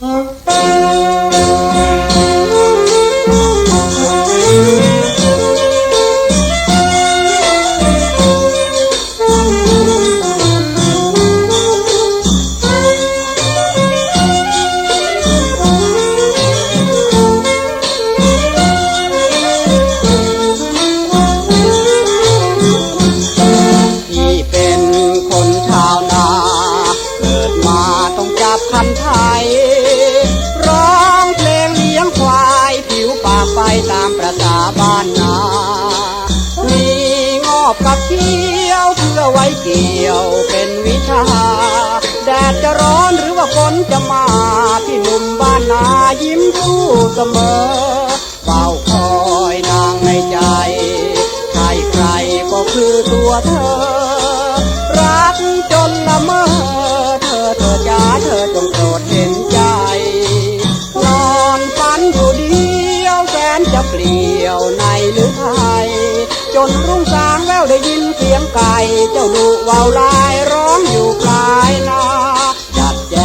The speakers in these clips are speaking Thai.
ที่ ตามประสาบ้านนา มีงอบกับเกี้ยวเพื่อไว้เกี่ยวเป็นวิชา แดดจะร้อนหรือว่าฝนจะมาพี่หนุ่มบ้านนายิ้มสู้เสมอ จนรุ่งสางแววได้ยินเสียงไก่ เจ้าดุวาวลายร้องอยู่ปลายนาจัดแจ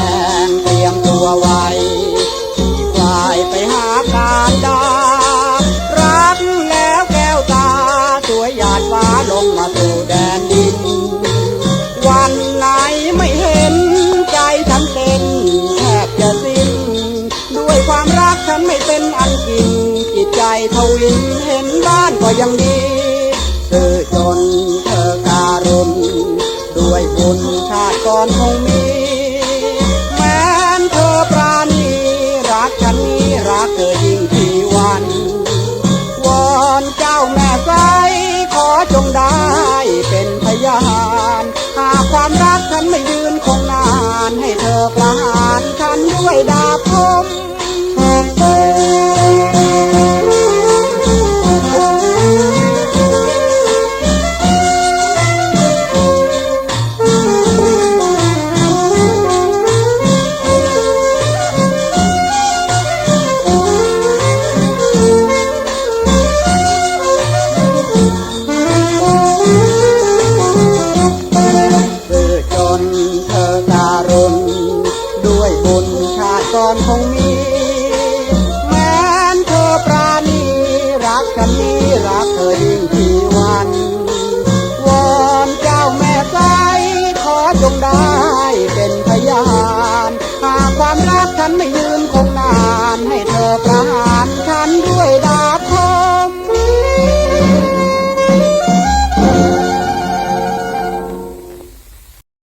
งเตรียมตัวไว้ขี่ควายไปหาการดารักแล้วแก้วตาสวยหยาดฟ้าลงมา จิตใจทวินเห็นบ้านก็ยังดีเธอจนเธอการุณด้วยบุญชาติก่อนคงมี ด้วยบุญชาติก่อนคงมี แม้นเธอปราณีรักกันนี้